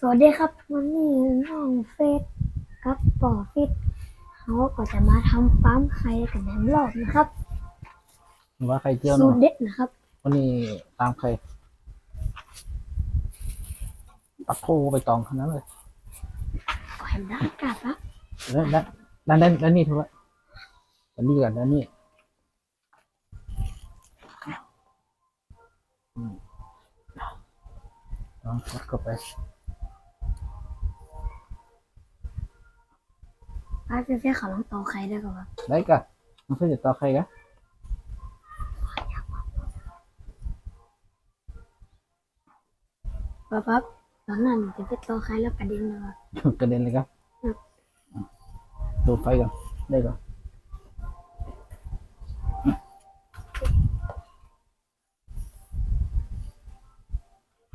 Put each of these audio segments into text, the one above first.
สวัสดีครับวันนี้น้องเฟสกับปอฟิตเขาก็จะมาทำปั๊มไข่กันแหนมรอบนะครับหรือว่าไข่เจียวสูเนาะตรเด็ดนะครับ วันนี้ตามไข่ปักโคไปตองขนาดนั้นเลยขอให้มันได้อากาศละแล้วแล้วแล้วแล้วแล้วนี่เท่าไหร่แล้วนี่กันแล้วนี่อืมลองกดเข้าไป ป้าเฟสเขาลองตอไข่ได้ก่อนครับได้กะมันเพื่อจะต่อไข่กะป้าปั๊บตอนนั้นจะเฟสตอไข่แล้วกระเด็นเลยครับกระเด็นเลยครับอืมดูดไฟก่อนได้ก่อน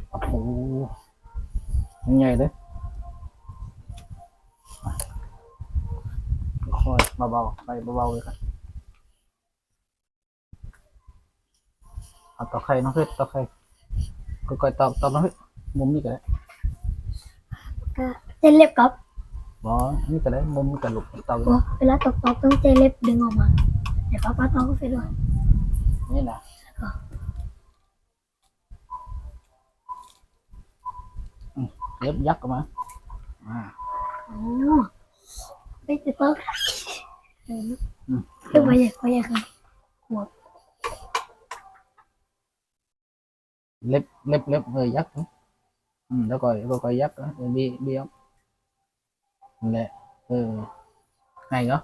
โอ้โหยังไงเลย เบาๆไปเบาๆเลยครับเอาต่อไข่น้องเพชรต่อไข่ก็ๆตอกตอกน้องเพชรมุมนี้ก็ได้ก็เจนเล็บกับบอนี่ก็ได้มุมกับลูกตอกโอ้เวลาตอกตอกต้องเจนเล็บดึงออกมาเดี๋ยวป้าป้าตอกก็เฟสด้วยนี่นะก็เล็บยักษ์ออกมาอ่าโอ้ไปติดตอก เอออืมเรียกว่าใหญ่กว่าใหญ่ครับหัวเล็บเล็บเล็บเออยักษ์นะอืมแล้วก็แล้วก็ยักษ์นะเออบีบียักษ์นั่นแหละเออไงเนาะ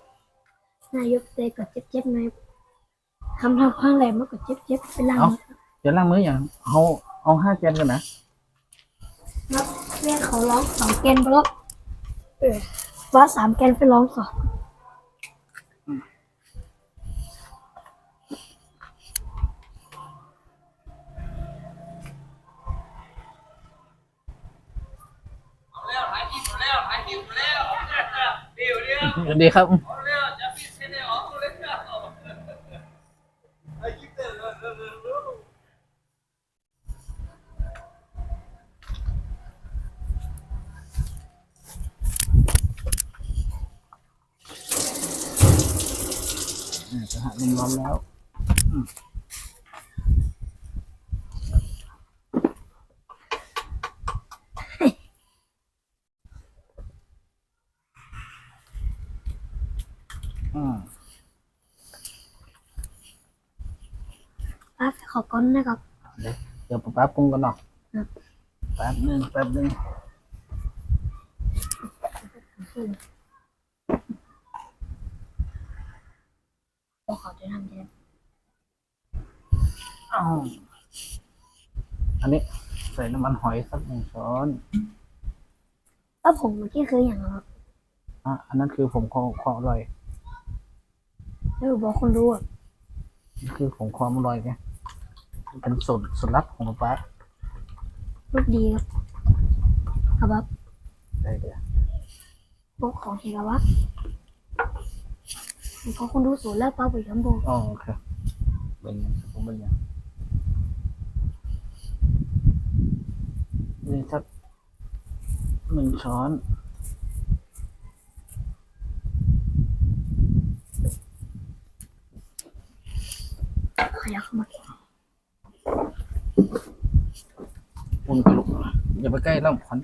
นายกเตะกดเจ็บๆหน่อยทำทำข้างแหลมมากกดเจ็บๆเป็นลังจะล้างมืออย่างเอาเอาห้าแกนกันนะนับเรียกเขาร้องสองแกนไปแล้วเออว่าสามแกนไปร้องสอง แล้วถ่ายคลิปหมดแล้วถ่ายคลิปหมดแล้วเดี๋ยวเดี๋ยว สวัสดีครับ เอาแล้วจะปิดเส้นได้ออกเลยแล้วถ่ายคลิปเสร็จแล้วเร็วเร็ วัสดีครับ จะหักมันร้อนแล้ว อืมอืมป้าไปขอก้อนนะครับ เดี๋ยวป๊าป๊าปรุงกันเนาะครับ แป๊บหนึงแป๊บหนึงบอกเขาจะทำเองอ้าวอันนี้ใส่น้ำมันหอยสักหนึ่งช้อนแล้วผมเมื่อกี้คืออย่างไรครับอะอันนั้นคือผมของของอร่อย แล้วบอกคนรู้อะนี่คือของความอร่อยไงเป็นสูตรสูตรลับของป๊ารูปดีครับครับครับได้เดี๋ยวพวกของเฮกาวะผมก็คนรู้สูตรแล้วป้าไปทำโบอ๋อโอเคเป็นยังผมเป็นยังนี่สักหนึ่งช้อน ยับเข้ามาอุ่นกระลุกอย่าไปใกล้แล้วควัน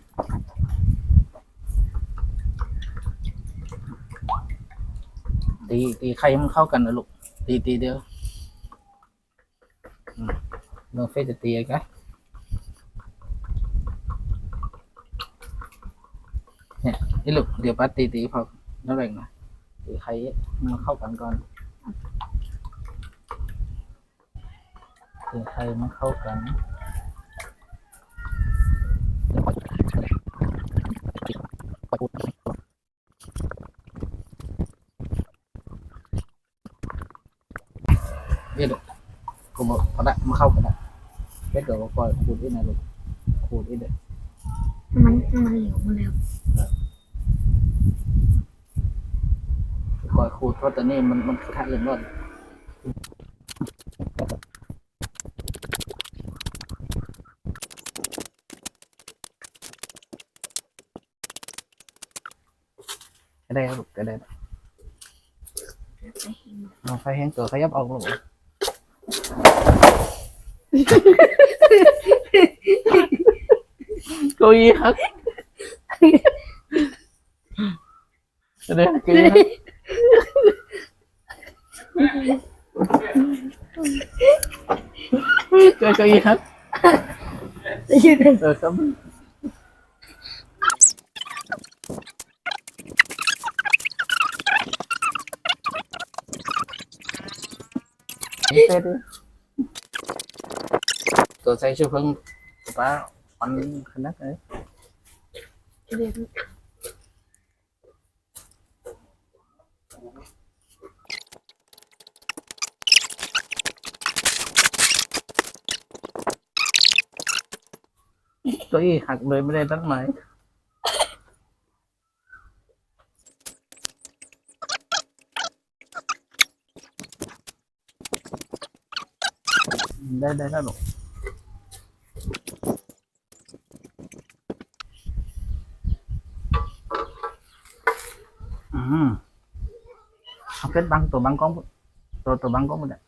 ตีตีให้มันเข้ากันนะลูก ตีตีเดียวเรื่อเฟจะตีไอ้กะเนี่ยนี่ลูกเดี๋ยวป้าตีตีพอแล้วแบ่งนะตีให้มันเข้ากันก่อน ตีไข่มันเข้ากัน biết được có một có đại mà không có đại biết được có coi khụt ít này luôn khụt ít đấy มันมันเหลวมาแล้ว coi khụt เพราะตอนนี้มันมันขาดเลยนวดได้ลูกก็ได้เอาไฟแห้งตัวขยับออกลูกเก้าอี้ครับเดี๋ยวเก้าอี้ครับเก้าอี้ครับจะยืนเป็นเออค รับเต้ดิตัวใส่ชูเพิ่งป้าปันขนาดไหนเรียนเก้าอี้หักเลยไม่ได้ตั้งไหม ได้ได้แล้วหรอกอืมเอาเพชรบังตัวบังกล้องตัวตัวบังกล้องหมดเลย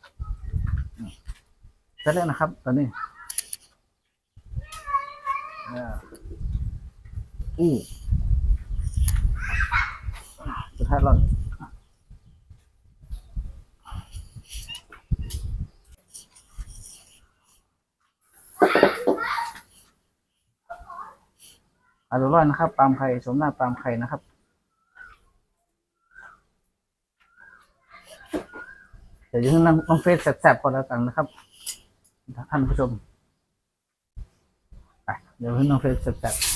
เสร็จแล้วนะครับ ตอนนี้อ่าอู้สุดท้ายเร อร่อยนะครับปาล์มไข่สมหน้าปาล์มไข่นะครับเดี๋ยวจะให้น้องน้องเฟซแสบๆก่อนแล้วกันนะครับท่านผู้ชมไปเดี๋ยวให้น้องเฟซแสบๆ